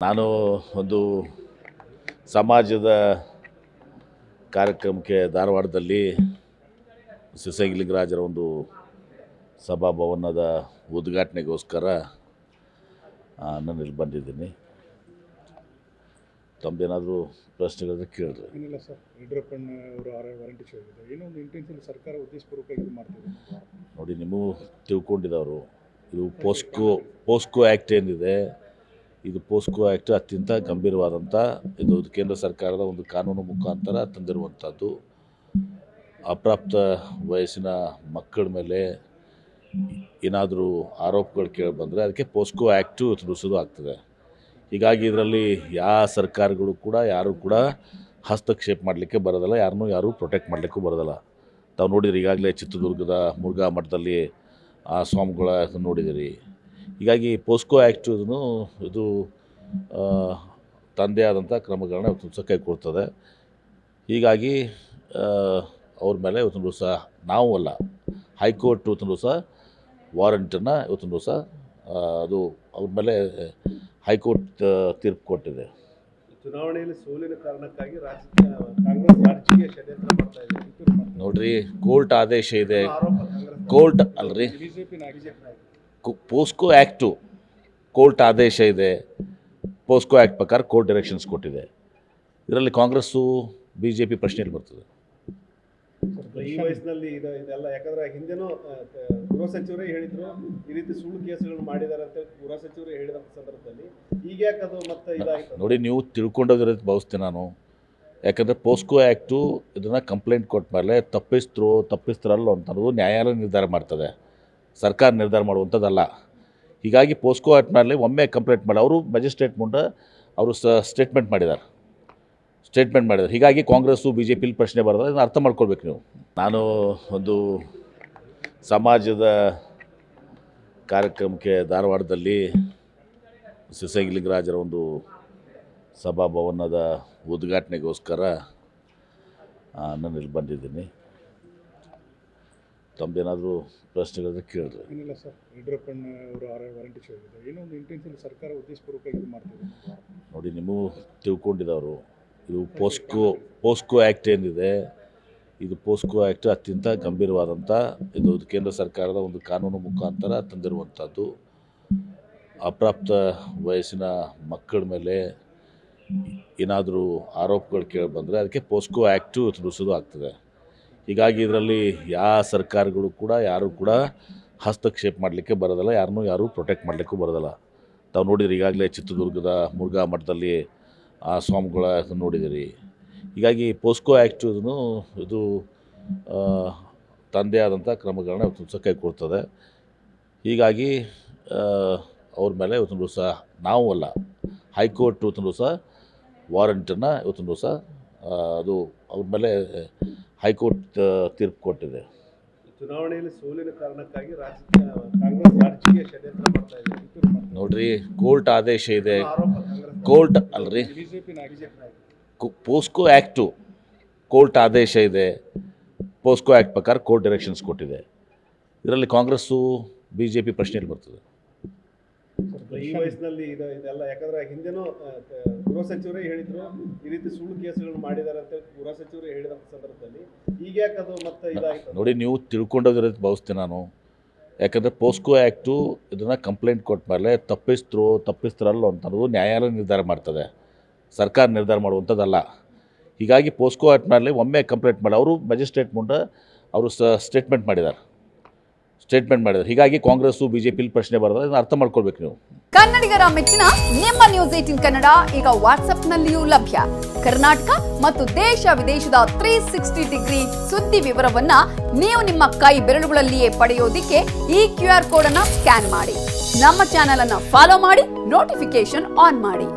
ನಾನು ಒಂದು ಸಮಾಜದ ಕಾರ್ಯಕ್ರಮಕ್ಕೆ ಧಾರವಾಡದಲ್ಲಿ ಸಿಸಂಗಿಲಿಂಗರಾಜರ ಒಂದು ಸಭಾಭವನದ ಉದ್ಘಾಟನೆಗೋಸ್ಕರ ನಾನು ಇಲ್ಲಿ ಬಂದಿದ್ದೀನಿ. ತಮ್ಮದೇನಾದರೂ ಪ್ರಶ್ನೆಗಳಿದ್ರೆ ಕೇಳಿದ್ರೆ. ಏನಿಲ್ಲ ಸರ್ ಸರ್ಕಾರ ಇದು ಮಾಡ್ತಿದೆ. ನೋಡಿ ನಿಮಗೂ ತಿಳ್ಕೊಂಡಿದ್ದವರು ಇದು ಪೋಸ್ಕೋ ಪೋಸ್ಕೋ ಆ್ಯಕ್ಟ್ ಏನಿದೆ ಇದು ಪೋಸ್ಕೋ ಆ್ಯಕ್ಟ್ ಅತ್ಯಂತ ಗಂಭೀರವಾದಂಥ ಇದು ಕೇಂದ್ರ ಸರ್ಕಾರದ ಒಂದು ಕಾನೂನು ಮುಖಾಂತರ ತಂದಿರುವಂಥದ್ದು ಅಪ್ರಾಪ್ತ ವಯಸ್ಸಿನ ಮಕ್ಕಳ ಮೇಲೆ ಏನಾದರೂ ಆರೋಪಗಳು ಕೇಳಿ ಬಂದರೆ ಅದಕ್ಕೆ ಪೋಸ್ಕೋ ಆ್ಯಕ್ಟು ತಿಳಿಸೋದು ಆಗ್ತದೆ. ಹೀಗಾಗಿ ಇದರಲ್ಲಿ ಯಾವ ಸರ್ಕಾರಗಳು ಕೂಡ, ಯಾರೂ ಕೂಡ ಹಸ್ತಕ್ಷೇಪ ಮಾಡಲಿಕ್ಕೆ ಬರೋದಿಲ್ಲ, ಯಾರನ್ನೂ ಯಾರೂ ಪ್ರೊಟೆಕ್ಟ್ ಮಾಡಲಿಕ್ಕೂ ಬರೋದಿಲ್ಲ. ತಾವು ನೋಡಿದ್ರಿ ಈಗಾಗಲೇ ಚಿತ್ರದುರ್ಗದ ಮುರುಘಾ ಮಠದಲ್ಲಿ ಆ ಸ್ವಾಮಿಗಳ ನೋಡಿದಿರಿ. ಹೀಗಾಗಿ ಪೋಸ್ಕೋ ಆ್ಯಕ್ಟು ಇದು ತಂದೆ ಆದಂಥ ಕ್ರಮಗಳನ್ನ ಇವತ್ತು ಕೈ ಕೊಡ್ತದೆ. ಹೀಗಾಗಿ ಅವ್ರ ಮೇಲೆ ಇವತ್ತಿನ ದಿವಸ ನಾವು ಅಲ್ಲ ಹೈಕೋರ್ಟ್ ಇವತ್ತಿನ ದಿವಸ ವಾರಂಟನ್ನು ಇವತ್ತಿನ ದಿವಸ ಅದು ಅವ್ರ ಮೇಲೆ ಹೈಕೋರ್ಟ್ ತೀರ್ಪು ಕೊಟ್ಟಿದೆ. ಚುನಾವಣೆಯಲ್ಲಿ ಸೋಲಿನ ಕಾರಣಕ್ಕಾಗಿ ಕಾಂಗ್ರೆಸ್ ರಾಜಕೀಯ ಷಡ್ಯಂತ್ರ ಮಾಡ್ತಾ ಇದೆ. ನೋಡ್ರಿ ಕೋರ್ಟ್ ಆದೇಶ ಇದೆ. ಕೋರ್ಟ್ ಅಲ್ರಿ. ಪೋಸ್ಕೋ ಆ್ಯಕ್ಟು ಕೋರ್ಟ್ ಆದೇಶ ಇದೆ. ಪೋಸ್ಕೋ ಆ್ಯಕ್ಟ್ ಪ್ರಕಾರ ಕೋರ್ಟ್ ಡೈರೆಕ್ಷನ್ಸ್ ಕೊಟ್ಟಿದೆ. ಇದರಲ್ಲಿ ಕಾಂಗ್ರೆಸ್ಸು ಬಿ ಜೆ ಪಿ ಪ್ರಶ್ನೆಯಲ್ಲಿ ಬರ್ತದೆ. ಈ ವಯಸ್ಸಿನಲ್ಲಿ ಇದು ಇದೆಲ್ಲ ಯಾಕಂದ್ರೆ ಹಿಂದೆನೂ ಗೃಹ ಸಚಿವರೇ ಹೇಳಿದ್ರು ಈ ರೀತಿ ಸುಳ್ಳು ಕೇಸುಗಳನ್ನು ಮಾಡಿದ್ದಾರೆ ಅಂತ ಗೃಹ ಸಚಿವರೇ ಹೇಳಿದಂಥ ಸಂದರ್ಭದಲ್ಲಿ ಈಗ ಯಾಕೆ ಅದು ಮತ್ತೆ ಇದಾಯ್ತು? ನೋಡಿ ನೀವು ತಿಳ್ಕೊಂಡೋಗಿರೋದು ಭಾವಿಸ್ತೀನಿ ನಾನು. ಯಾಕಂದರೆ ಪೋಸ್ಕೋ ಆ್ಯಕ್ಟು ಇದನ್ನು ಕಂಪ್ಲೇಂಟ್ ಕೊಟ್ಟ ಮೇಲೆ ತಪ್ಪಿಸ್ತರು ತಪ್ಪಿಸ್ತರಲ್ಲ ಅಂತ ಅನ್ನೋದು ನ್ಯಾಯಾಲಯ ನಿರ್ಧಾರ ಮಾಡ್ತದೆ. ಸರ್ಕಾರ ನಿರ್ಧಾರ ಮಾಡುವಂಥದ್ದಲ್ಲ. ಹೀಗಾಗಿ ಪೋಸ್ಕೋ ಆ್ಯಕ್ಟ್ನಲ್ಲಿ ಒಮ್ಮೆ ಕಂಪ್ಲೇಂಟ್ ಮಾಡಿ, ಅವರು ಮ್ಯಾಜಿಸ್ಟ್ರೇಟ್ ಮುಂದೆ ಅವರು ಸ್ಟೇಟ್ಮೆಂಟ್ ಮಾಡಿದ್ದಾರೆ. ಸ್ಟೇಟ್ಮೆಂಟ್ ಮಾಡಿದ್ದಾರೆ. ಹೀಗಾಗಿ ಕಾಂಗ್ರೆಸ್ಸು ಬಿ ಜೆ ಪಿಲಿ ಪ್ರಶ್ನೆ ಬರೋದು ಅದನ್ನು ಅರ್ಥ ಮಾಡ್ಕೊಳ್ಬೇಕು ನೀವು. ನಾನು ಒಂದು ಸಮಾಜದ ಕಾರ್ಯಕ್ರಮಕ್ಕೆ ಧಾರವಾಡದಲ್ಲಿ ಸಿಸಂಗಿಲಿಂಗರಾಜರ ಒಂದು ಸಭಾಭವನದ ಉದ್ಘಾಟನೆಗೋಸ್ಕರ ನಾನು ಇಲ್ಲಿ ಬಂದಿದ್ದೀನಿ. ತಮ್ಮದೇನಾದರೂ ಪ್ರಶ್ನೆಗಳನ್ನು ಕೇಳಿದ್ರೆ. ಏನಿಲ್ಲ ಸರ್ ಆರ ವಾರಂಟಿ ಹೇಳಿದೆ ಏನೋ ಒಂದು ಇಂಟೆನ್ಷನ್ ಸರ್ಕಾರ ಉದ್ದೇಶಪೂರ್ವಕವಾಗಿ ಇದು ಮಾಡ್ತಿದೆ. ನೋಡಿ ನಿಮಗೂ ತಿಳ್ಕೊಂಡಿದ್ದವರು ಇದು ಪೋಸ್ಕೋ ಪೋಸ್ಕೋ ಆ್ಯಕ್ಟ್ ಏನಿದೆ ಇದು ಪೋಸ್ಕೋ ಆ್ಯಕ್ಟ್ ಅತ್ಯಂತ ಗಂಭೀರವಾದಂಥ ಇದು ಕೇಂದ್ರ ಸರ್ಕಾರದ ಒಂದು ಕಾನೂನು ಮುಖಾಂತರ ತಂದಿರುವಂಥದ್ದು. ಅಪ್ರಾಪ್ತ ವಯಸ್ಸಿನ ಮಕ್ಕಳ ಮೇಲೆ ಏನಾದರೂ ಆರೋಪಗಳು ಕೇಳಿ ಬಂದರೆ ಅದಕ್ಕೆ ಪೋಸ್ಕೋ ಆ್ಯಕ್ಟು ತಿಳಿಸೋದು ಆಗ್ತದೆ. ಹೀಗಾಗಿ ಇದರಲ್ಲಿ ಯಾವ ಸರ್ಕಾರಗಳು ಕೂಡ, ಯಾರು ಕೂಡ ಹಸ್ತಕ್ಷೇಪ ಮಾಡಲಿಕ್ಕೆ ಬರೋದಿಲ್ಲ, ಯಾರನ್ನೂ ಯಾರೂ ಪ್ರೊಟೆಕ್ಟ್ ಮಾಡಲಿಕ್ಕೂ ಬರೋದಿಲ್ಲ. ತಾವು ನೋಡಿದ್ರಿ ಈಗಾಗಲೇ ಚಿತ್ರದುರ್ಗದ ಮುರುಘಾ ಮಠದಲ್ಲಿ, ಆ ಸ್ವಾಮಿಗಳ ನೋಡಿದಿರಿ. ಹೀಗಾಗಿ ಪೋಸ್ಕೋ ಆ್ಯಕ್ಟು ಇದನ್ನು, ಇದು ತಂದೆ ಆದಂಥ ಕ್ರಮಗಳನ್ನ ಇವತ್ತು ಕೈ ಕೊಡ್ತದೆ. ಹೀಗಾಗಿ ಅವ್ರ ಮೇಲೆ ಇವತ್ತಿನ ದಿವಸ ನಾವು ಅಲ್ಲ, ಹೈಕೋರ್ಟ್ ಇವತ್ತಿನ ದಿವಸ ವಾರಂಟನ್ನು ಇವತ್ತಿನ ದಿವಸ ಅದು ಅವ್ರ ಮೇಲೆ ಹೈಕೋರ್ಟ್ ತೀರ್ಪು ಕೊಟ್ಟಿದೆ. ಚುನಾವಣೆಯಲ್ಲಿ ಸೋಲಿನ ಕಾರಣಕ್ಕಾಗಿ ರಾಜಕೀಯ ಕಾಂಗ್ರೆಸ್ ರಾಜಕೀಯ ಷಡ್ಯಂತ್ರ ಮಾಡ್ತಾ ಇದೆ. ನೋಡ್ರಿ ಕೋರ್ಟ್ ಆದೇಶ ಇದೆ. ಕೋರ್ಟ್ ಅಲ್ರಿ? ಪೋಸ್ಕೋ ಆ್ಯಕ್ಟು ಕೋರ್ಟ್ ಆದೇಶ ಇದೆ. ಪೋಸ್ಕೋ ಆ್ಯಕ್ಟ್ ಪ್ರಕಾರ ಕೋರ್ಟ್ ಡೈರೆಕ್ಷನ್ಸ್ ಕೊಟ್ಟಿದೆ. ಇದರಲ್ಲಿ ಕಾಂಗ್ರೆಸ್ಸು ಬಿ ಜೆ ಪಿ ಪ್ರಶ್ನೆಯಲ್ಲಿ ಬರ್ತದೆ. ಈ ವಯಸ್ಸಿನಲ್ಲಿ ಇದು ಇದೆಲ್ಲ ಯಾಕಂದ್ರೆ ಹಿಂದೆನೂ ಗೃಹ ಸಚಿವರೇ ಹೇಳಿದ್ರು ಈ ರೀತಿ ಸುಳ್ಳು ಕೇಸುಗಳನ್ನು ಮಾಡಿದ್ದಾರೆ ಅಂತ ಹೇಳಿ ಗೃಹ ಸಚಿವರೇ ಹೇಳಿದಂಥ ಸಂದರ್ಭದಲ್ಲಿ ಈಗ ಯಾಕೆ ಅದು ಮತ್ತೆ ಇದಾಗಿತ್ತು? ನೋಡಿ ನೀವು ತಿಳ್ಕೊಂಡೋಗಿರೋದು ಭಾವಿಸ್ತೀನಿ ನಾನು. ಯಾಕಂದರೆ ಪೋಸ್ಕೋ ಆ್ಯಕ್ಟು ಇದನ್ನು ಕಂಪ್ಲೇಂಟ್ ಕೊಟ್ಟ ಮೇಲೆ ತಪ್ಪಿಸ್ತರು ತಪ್ಪಿಸ್ತರಲ್ಲ ಅಂತ ಅನ್ನೋದು ನ್ಯಾಯಾಲಯ ನಿರ್ಧಾರ ಮಾಡ್ತದೆ. ಸರ್ಕಾರ ನಿರ್ಧಾರ ಮಾಡುವಂಥದ್ದಲ್ಲ. ಹೀಗಾಗಿ ಪೋಸ್ಕೋ ಆ್ಯಕ್ಟ್ ಮೇಲೆ ಒಮ್ಮೆ ಕಂಪ್ಲೇಂಟ್ ಮಾಡಿ ಅವರು ಮ್ಯಾಜಿಸ್ಟ್ರೇಟ್ ಮುಂದೆ ಅವರು ಸ ಸ್ಟೇಟ್ಮೆಂಟ್ ಮಾಡಿದ್ದಾರೆ. ಸ್ಟೇಟ್ಮೆಂಟ್ ಮಾಡಿದ್ರು ಹೀಗಾಗಿ ಕಾಂಗ್ರೆಸ್ಸು ಬಿ ಜೆ ಪಿಲಿ ಪ್ರಶ್ನೆ ಬರೋದ್ರೆ ಅರ್ಥ ಮಾಡ್ಕೊಳ್ಬೇಕು ನೀವು. ಕನ್ನಡಿಗರ ಮೆಚ್ಚಿನ ನಿಮ್ಮ ನ್ಯೂಸ್ ಏಟಿನ್ ಕನ್ನಡ ಈಗ ವಾಟ್ಸ್ಆಪ್ನಲ್ಲಿಯೂ ಲಭ್ಯ. ಕರ್ನಾಟಕ ಮತ್ತು ದೇಶ ವಿದೇಶದ ತ್ರೀ ಸಿಕ್ಸ್ಟಿ ಡಿಗ್ರಿ ಸುದ್ದಿ ವಿವರವನ್ನ ನೀವು ನಿಮ್ಮ ಕೈ ಬೆರಳುಗಳಲ್ಲಿಯೇ ಪಡೆಯೋದಿಕ್ಕೆ ಈ ಕ್ಯೂ ಆರ್ ಕೋಡ್ ಅನ್ನ ಸ್ಕ್ಯಾನ್ ಮಾಡಿ. ನಮ್ಮ ಚಾನೆಲ್ ಅನ್ನ ಫಾಲೋ ಮಾಡಿ ನೋಟಿಫಿಕೇಶನ್ ಆನ್ ಮಾಡಿ.